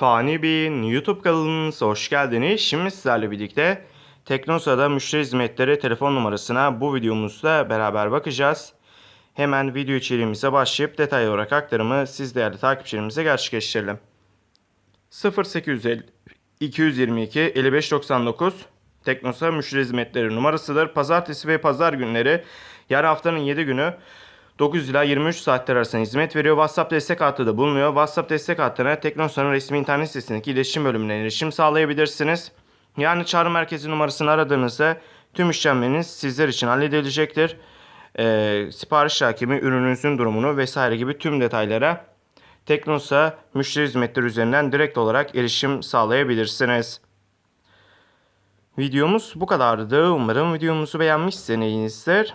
Fani Bey'in YouTube kanalınıza hoş geldiniz. Şimdi sizlerle birlikte Teknosa'da müşteri hizmetleri telefon numarasına bu videomuzda beraber bakacağız. Hemen video içeriğimize başlayıp detaylı olarak aktarımı siz değerli takipçilerimize gerçekleştirelim. 0850 222 5599 Teknosa müşteri hizmetleri numarasıdır. Pazartesi ve pazar günleri yarı haftanın 7 günü 9 ila 23 saatler arasında hizmet veriyor. WhatsApp destek hattı da bulunuyor. WhatsApp destek hattına Teknosa'nın resmi internet sitesindeki iletişim bölümüne erişim sağlayabilirsiniz. Yani çağrı merkezi numarasını aradığınızda tüm işlemleriniz sizler için halledilecektir. Ee, sipariş hakimi, ürününüzün durumunu vesaire gibi tüm detaylara Teknosa müşteri hizmetleri üzerinden direkt olarak erişim sağlayabilirsiniz. Videomuz bu kadardı. Umarım videomuzu beğenmişsinizdir.